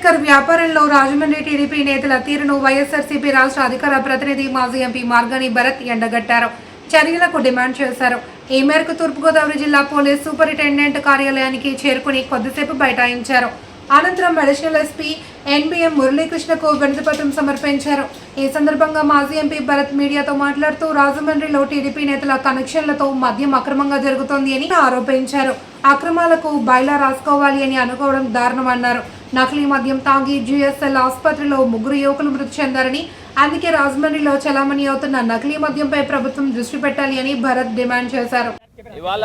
Liquor వ్యాపారంలో Rajahmundry TDP నేతల తీరును వైఎస్ఆర్సీపీ రాష్ట్ర అధికార ప్రతినిధి మాజీ ఎంపీ మార్గని భరత్ ఎండగట్టారు. చర్యలకు డిమాండ్ చేశారు. ఈ మేరకు తూర్పుగోదావరి జిల్లా పోలీస్ సూపరింటెండెంట్ కార్యాలయానికి చేరుకుని కొద్దిసేపు బైఠాయించారు. అనంతరం అడిషనల్ ఎస్పీ ఎన్బిఎం మురళీకృష్ణకు వినతిపత్రం సమర్పించారు. ఈ సందర్భంగా మాజీ ఎంపీ భరత్ మీడియాతో మాట్లాడుతూ రాజమండ్రిలో టీడీపీ నేతల కనెక్షన్లతో మద్యం అక్రమంగా జరుగుతోంది అని ఆరోపించారు. అక్రమాలకు బయలా రాసుకోవాలి అని అనుకోవడం దారుణమన్నారు. నకిలీ మద్యం తాగి జిఎస్ఎల్ ఆసుపత్రిలో ముగ్గురు యువకులు మృతి చెందారని అందుకే రాజమండ్రిలో చలామణి అవుతున్న నకిలీ మద్యంపై ప్రభుత్వం దృష్టి పెట్టాలి అని భరత్ డిమాండ్ చేశారు. ఇవాళ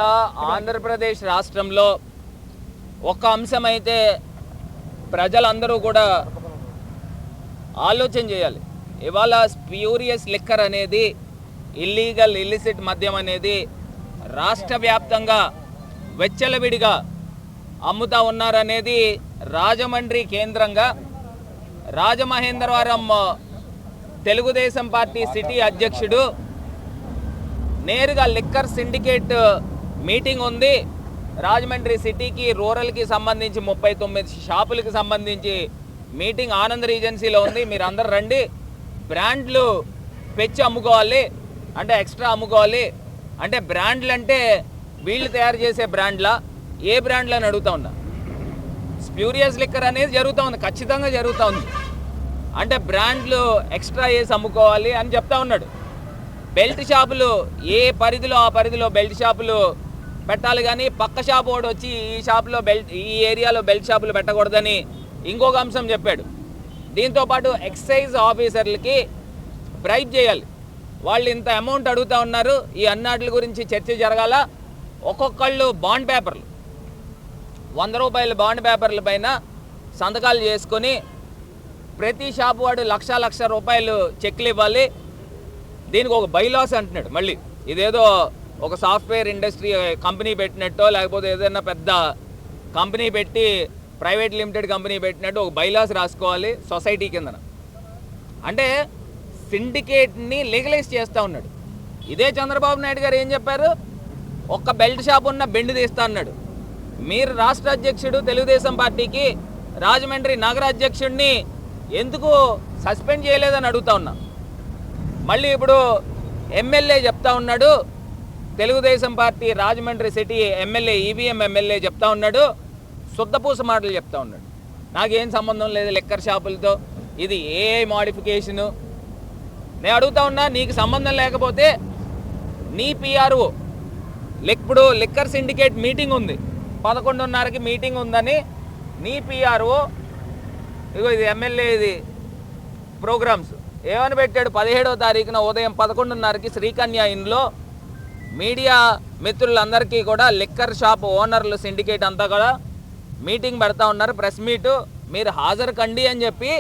ఆంధ్రప్రదేశ్ రాష్ట్రంలో ఒక అంశం అయితే ప్రజలందరూ కూడా ఆలోచన చేయాలి. ఇవాళ స్ప్యూరియస్ లిక్కర్ అనేది ఇల్లీగల్ ఇల్లిసిట్ మద్యం అనేది రాష్ట్ర వ్యాప్తంగా వెచ్చలవిడిగా అమ్ముతా ఉన్నారనేది రాజమండ్రి కేంద్రంగా రాజమహేంద్రవరం తెలుగుదేశం పార్టీ సిటీ అధ్యక్షుడు నేరుగా లిక్కర్ సిండికేట్ మీటింగ్ ఉంది. రాజమండ్రి సిటీకి రూరల్కి సంబంధించి ముప్పై తొమ్మిది షాపులకి సంబంధించి మీటింగ్ ఆనంద్ రీజెన్సీలో ఉంది. మీరు అందరు రండి. బ్రాండ్లు పెచ్చి అమ్ముకోవాలి. అంటే ఎక్స్ట్రా అమ్ముకోవాలి. అంటే బ్రాండ్లు అంటే వీళ్ళు తయారు చేసే బ్రాండ్లా. ఏ బ్రాండ్లు అని అడుగుతా ఉన్నా? స్ప్యూరియస్ లిక్కర్ అనేది జరుగుతూ ఉంది ఖచ్చితంగా జరుగుతూ ఉంది. అంటే బ్రాండ్లు ఎక్స్ట్రా వేసి అమ్ముకోవాలి అని చెప్తా ఉన్నాడు. బెల్ట్ షాపులు ఏ పరిధిలో ఆ పరిధిలో బెల్ట్ షాపులు పెట్టాలి కానీ పక్క షాపు ఒకటి వచ్చి ఈ షాపులో బెల్ట్ ఈ ఏరియాలో బెల్ట్ షాపులు పెట్టకూడదని ఇంకొక అంశం చెప్పాడు. దీంతోపాటు ఎక్సైజ్ ఆఫీసర్లకి బ్రైబ్ చేయాలి. వాళ్ళు ఇంత అమౌంట్ అడుగుతా ఉన్నారు ఈ అన్నాట్ల గురించి చర్చ జరగాల. ఒక్కొక్కళ్ళు బాండ్ పేపర్లు. వంద రూపాయల బాండ్ పేపర్ల పైన సంతకాలు చేసుకొని ప్రతి షాపు వాడు లక్ష లక్ష రూపాయలు చెక్లు ఇవ్వాలి. దీనికి ఒక బైలాస్ అంటున్నాడు మళ్ళీ. ఇదేదో ఒక సాఫ్ట్వేర్ ఇండస్ట్రీ కంపెనీ పెట్టినట్టో లేకపోతే ఏదైనా పెద్ద కంపెనీ పెట్టి ప్రైవేట్ లిమిటెడ్ కంపెనీ పెట్టినట్టు ఒక బైలాస్ రాసుకోవాలి సొసైటీ కిందన. అంటే సిండికేట్ని లీగలైజ్ చేస్తూ ఉన్నాడు. ఇదే చంద్రబాబు నాయుడు గారు ఏం చెప్పారు? ఒక్క బెల్ట్ షాప్ ఉన్న బెండ్ తీస్తా అన్నాడు. మీరు రాష్ట్ర అధ్యక్షుడు తెలుగుదేశం పార్టీకి రాజమండ్రి నగర అధ్యక్షుడిని ఎందుకు సస్పెండ్ చేయలేదని అడుగుతా ఉన్నా. మళ్ళీ ఇప్పుడు ఎమ్మెల్యే చెప్తా ఉన్నాడు. Telugu Desam party Rajahmundry city MLA EVM MLA చెప్తా ఉన్నాడు. శుద్ధపూస మాటలు చెప్తా ఉన్నాడు. నాకేం సంబంధం లేదు లెక్కర్ షాపులతో. ఇది ఏ మాడిఫికేషను. నేను అడుగుతా ఉన్నా నీకు సంబంధం లేకపోతే నీ పిఆర్ఓ ఇప్పుడు లిక్కర్ సిండికేట్ మీటింగ్ ఉంది. పదకొండున్నరకి మీటింగ్ ఉందని నీ పిఆర్ఓ ఇగో ఇది ఎమ్మెల్యే ఇది ప్రోగ్రామ్స్. ఏమని పెట్టాడు? పదిహేడవ తారీఖున ఉదయం పదకొండున్నరకి శ్రీకన్య ఇన్లో మీడియా మిత్రులందరికీ కూడా లిక్కర్ షాప్ ఓనర్లు సిండికేట్ అంతా కూడా మీటింగ్ పెడతా ఉన్నారు. ప్రెస్ మీటు మీరు హాజరు కండి అని చెప్పి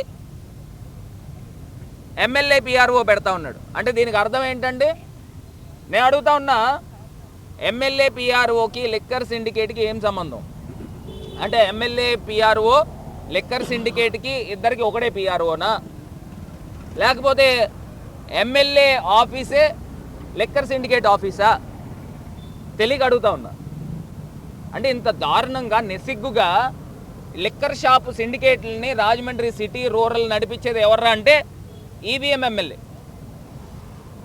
ఎమ్మెల్యే పిఆర్ఓ పెడతా ఉన్నాడు. అంటే దీనికి అర్థం ఏంటండి? నేను అడుగుతా ఉన్నా ఎమ్మెల్యే పిఆర్ఓకి లిక్కర్ సిండికేట్కి ఏం సంబంధం? అంటే ఎమ్మెల్యే పిఆర్ఓ లిక్కర్ సిండికేట్కి ఇద్దరికి ఒకటే పిఆర్ఓనా లేకపోతే ఎమ్మెల్యే ఆఫీసే లిక్కర్ సిండికేట్ ఆఫీసా తెలియక అడుగుతా ఉన్నా. అంటే ఇంత దారుణంగా నిసిగ్గుగా లిక్కర్ షాప్ సిండికేట్లని రాజమండ్రి సిటీ రూరల్ నడిపించేది ఎవర్రా అంటే ఈవీఎం ఎమ్మెల్యే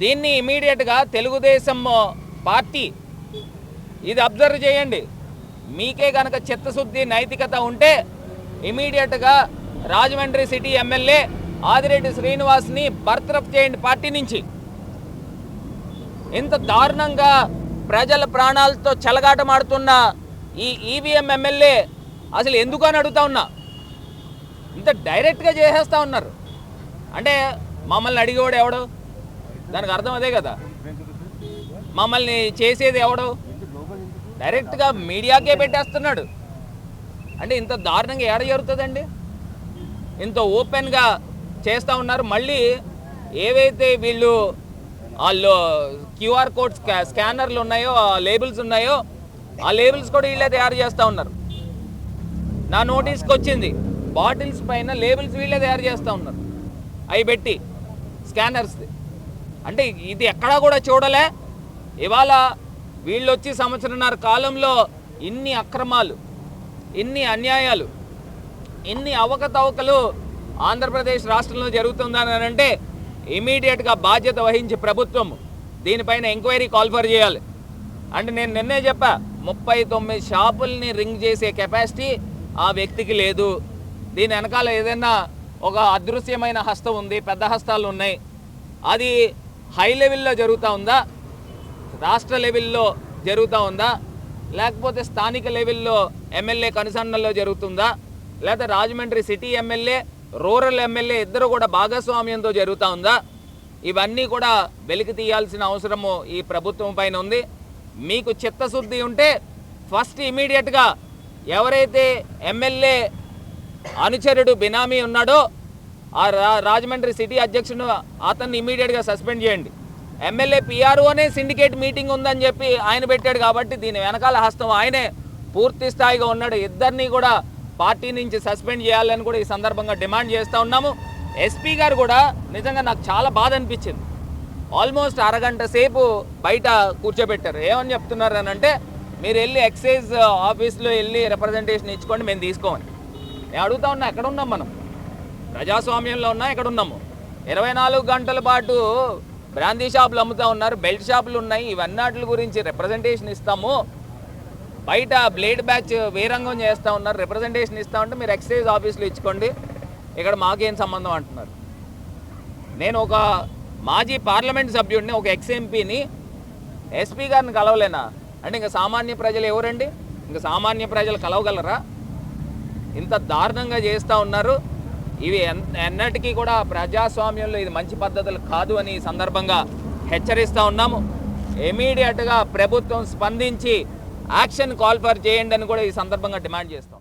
దీన్ని ఇమీడియట్గా తెలుగుదేశం పార్టీ ఇది అబ్జర్వ్ చేయండి. మీకే కనుక చిత్తశుద్ధి నైతికత ఉంటే ఇమీడియట్గా రాజమండ్రి సిటీ ఎమ్మెల్యే ఆదిరెడ్డి శ్రీనివాస్ని బర్తరఫ్ చేయండి పార్టీ నుంచి. ఇంత దారుణంగా ప్రజల ప్రాణాలతో చెలగాటమాడుతున్న ఈ ఈవీఎం ఎమ్మెల్యే అసలు ఎందుకు అని అడుగుతా ఉన్నా. ఇంత డైరెక్ట్గా చేసేస్తా ఉన్నారు. అంటే మమ్మల్ని అడిగేవాడు ఎవడు? దానికి అర్థం అదే కదా. మమ్మల్ని చేసేది ఎవడు? డైరెక్ట్గా మీడియాకే పెట్టేస్తున్నాడు. అంటే ఇంత దారుణంగా ఏడ జరుగుతుందండి? ఇంత ఓపెన్గా చేస్తూ ఉన్నారు. మళ్ళీ ఏవైతే వీళ్ళు వాళ్ళు క్యూఆర్ కోడ్ స్కా స్కానర్లు ఉన్నాయో ఆ లేబుల్స్ ఉన్నాయో ఆ లేబుల్స్ కూడా వీళ్ళే తయారు చేస్తూ ఉన్నారు. నా నోటీస్కి వచ్చింది. బాటిల్స్ పైన లేబుల్స్ వీళ్ళే తయారు చేస్తూ ఉన్నారు. అవి పెట్టి స్కానర్స్ అంటే ఇది ఎక్కడా కూడా చూడలే. ఇవాళ వీళ్ళు వచ్చి సంవత్సరంన్నర కాలంలో ఇన్ని అక్రమాలు ఇన్ని అన్యాయాలు ఇన్ని అవకతవకలు ఆంధ్రప్రదేశ్ రాష్ట్రంలో జరుగుతుందని అంటే ఇమీడియట్గా బాధ్యత వహించి ప్రభుత్వం దీనిపైన ఎంక్వైరీ కాల్ఫర్ చేయాలి. అంటే నేను నిన్నే చెప్పా ముప్పై తొమ్మిది షాపుల్ని రింగ్ చేసే కెపాసిటీ ఆ వ్యక్తికి లేదు. దీని వెనకాల ఏదైనా ఒక అదృశ్యమైన హస్తం ఉంది పెద్ద హస్తాలు ఉన్నాయి. అది హై లెవెల్లో జరుగుతూ ఉందా? రాష్ట్ర లెవెల్లో జరుగుతూ ఉందా? లేకపోతే స్థానిక లెవెల్లో ఎమ్మెల్యే కనుసన్నల్లో జరుగుతుందా? లేదా Rajahmundry city MLA rural MLA ఇద్దరు కూడా భాగస్వామ్యంతో జరుగుతూ ఉందా? ఇవన్నీ కూడా వెలికి తీయాల్సిన అవసరము ఈ ప్రభుత్వం పైన ఉంది. మీకు చిత్తశుద్ధి ఉంటే ఫస్ట్ ఇమీడియట్గా ఎవరైతే ఎమ్మెల్యే అనుచరుడు బినామీ ఉన్నాడో ఆ రా- రాజమండ్రి సిటీ అధ్యక్షుడు అతన్ని ఇమీడియట్గా సస్పెండ్ చేయండి. ఎమ్మెల్యే పిఆర్ఓనే సిండికేట్ మీటింగ్ ఉందని చెప్పి ఆయన పెట్టాడు కాబట్టి దీని వెనకాల హస్తం ఆయనే పూర్తి స్థాయిగా ఉన్నాడు. ఇద్దరిని కూడా పార్టీ నుంచి సస్పెండ్ చేయాలని కూడా ఈ సందర్భంగా డిమాండ్ చేస్తూ ఉన్నాము. ఎస్పీ గారు కూడా నిజంగా నాకు చాలా బాధ అనిపించింది. ఆల్మోస్ట్ అరగంట సేపు బయట కూర్చోబెట్టారు. ఏమని చెప్తున్నారు అని అంటే మీరు వెళ్ళి ఎక్సైజ్ ఆఫీస్లో వెళ్ళి రిప్రజెంటేషన్ ఇచ్చుకోండి మేము తీసుకోమని. నేను అడుగుతా ఉన్నా ఎక్కడ ఉన్నాం మనం? ప్రజాస్వామ్యంలో ఉన్నా ఎక్కడ ఉన్నాము? ఇరవై నాలుగు గంటల పాటు బ్రాందీ షాపులు అమ్ముతా ఉన్నారు బెల్ట్ షాపులు ఉన్నాయి ఇవన్నీ గురించి రిప్రజెంటేషన్ ఇస్తాము. బయట బ్లేడ్ బ్యాచ్ వేరంగం చేస్తూ ఉన్నారు రిప్రజెంటేషన్ ఇస్తా ఉంటే మీరు ఎక్సైజ్ ఆఫీసులు ఇచ్చుకోండి. ఇక్కడ మాకేం సంబంధం అంటున్నారు. నేను ఒక మాజీ పార్లమెంట్ సభ్యుడిని ఒక ఎక్స్ఎంపీని ఎస్పీ గారిని కలవలేనా? అంటే ఇంకా సామాన్య ప్రజలు ఎవరండి? ఇంకా సామాన్య ప్రజలు కలవగలరా? ఇంత దారుణంగా చేస్తూ ఉన్నారు. ఇవి ఎన్- ఎన్నటికీ కూడా ప్రజాస్వామ్యంలో ఇది మంచి పద్ధతులు కాదు అని ఈ సందర్భంగా హెచ్చరిస్తూ ఉన్నాము. ఇమీడియట్గా ప్రభుత్వం స్పందించి యాక్షన్ కాల్ఫర్ చేయండి అని కూడా ఈ సందర్భంగా డిమాండ్ చేస్తాం.